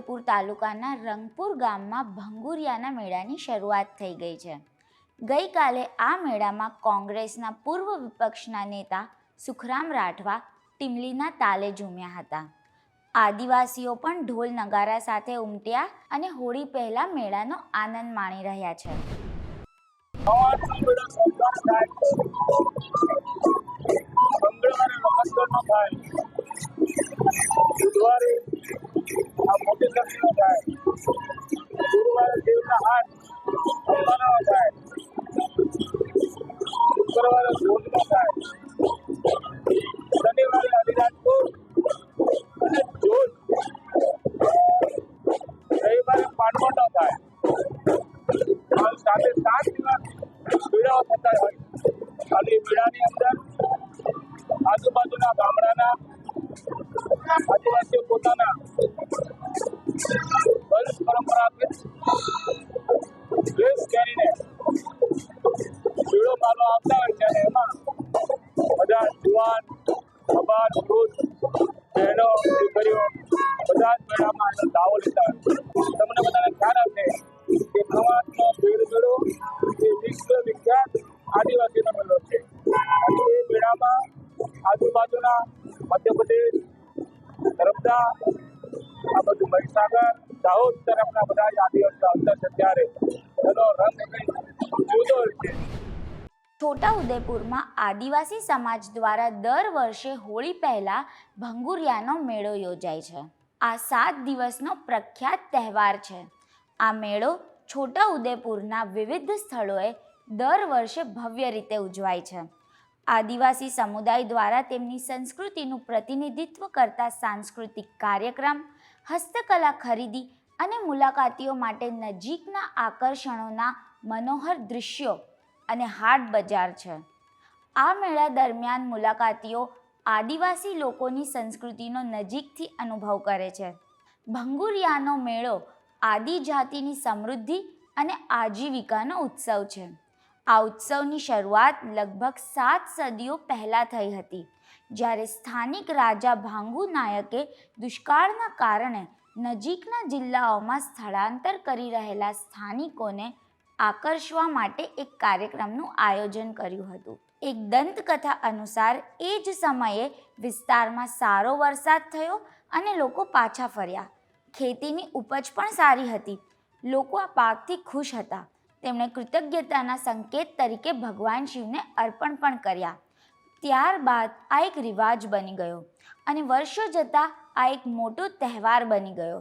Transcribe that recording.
છોટાઉદેપુર તાલુકાના રંગપુર ગામમાં ભંગુરિયાના મેળાની શરૂઆત થઈ ગઈ છે. ગઈકાલે આ મેળામાં કોંગ્રેસના પૂર્વ વિપક્ષના નેતા સુખરામ રાઠવા, ટીમલીના તાલે ઝૂમ્યા હતા. આદિવાસીઓ પણ ઢોલ નગારા સાથે ઉમટ્યા અને હોળી પહેલા મેળાનો આનંદ માણી રહ્યા છે. ગુરુવારે દેવના હાથ અંબાનો થાય શુક્રવારે ભોજનો થાય શનિવારે અલિરાજપુર અને જોધ રવિવારે પાટવટો થાય સાથે સાત દિવસ મેળાઓ હોય અને મેળાની અંદર આજુબાજુના ગામડાના આદિવાસીઓ પોતાના વંશ પરંપરાગત ડ્રેસ પહેરીને મેળો મારવા આવતા હોય ત્યારે એમાં બધા જુવાન અબાર વૃદ્ધ બહેનો બધા જ મેળામાં એનો દાવો તમને બધાને ખ્યાલ હશે કે ખવાતનો ભીડ મેળો એ વિશ્વ વિખ્યાત આદિવાસીનો મેળો છે અને મેળામાં આજુબાજુના મધ્યપ્રદેશ નર્મદા આ બધું મહીસાગર, દાહોદ તરફના બધા જ આદિવાસીઓ આવતા છે ત્યારે. એનો રંગ જુદો છે. છોટાઉદેપુરમાં આદિવાસી સમાજ દ્વારા દર વર્ષે હોળી પહેલા ભંગુરિયાનો મેળો યોજાય છે. આ સાત દિવસનો પ્રખ્યાત તહેવાર છે. આ મેળો છોટાઉદેપુરના વિવિધ સ્થળોએ દર વર્ષે ભવ્ય રીતે ઉજવાય છે. આદિવાસી સમુદાય દ્વારા તેમની સંસ્કૃતિનું પ્રતિનિધિત્વ કરતા સાંસ્કૃતિક કાર્યક્રમ હસ્તકલા ખરીદી અને મુલાકાતીઓ માટે નજીકના આકર્ષણોના મનોહર દૃશ્યો અને હાટ બજાર છે. આ મેળા દરમિયાન મુલાકાતીઓ આદિવાસી લોકોની સંસ્કૃતિનો નજીકથી અનુભવ કરે છે. ભંગુરિયાનો મેળો આદિજાતિની સમૃદ્ધિ અને આજીવિકાનો ઉત્સવ છે. આ ઉત્સવની શરૂઆત લગભગ સાત સદીઓ પહેલાં થઈ હતી. જ્યારે સ્થાનિક રાજા ભાંગુ નાયકે દુષ્કાળના કારણે નજીકના જિલ્લાઓમાં સ્થળાંતર કરી રહેલા સ્થાનિકોને આકર્ષવા માટે એક કાર્યક્રમનું આયોજન કર્યું હતું. એક દંતકથા અનુસાર, એ જ સમયે વિસ્તારમાં સારો વરસાદ થયો અને લોકો પાછા ફર્યા. ખેતીની ઉપજ પણ સારી હતી. લોકો આ પાકથી ખુશ હતા. તેમણે કૃતજ્ઞતાના સંકેત તરીકે ભગવાન શિવને અર્પણ પણ કર્યા. ત્યારબાદ આ એક રિવાજ બની ગયો અને વર્ષો જતાં આ એક મોટો તહેવાર બની ગયો.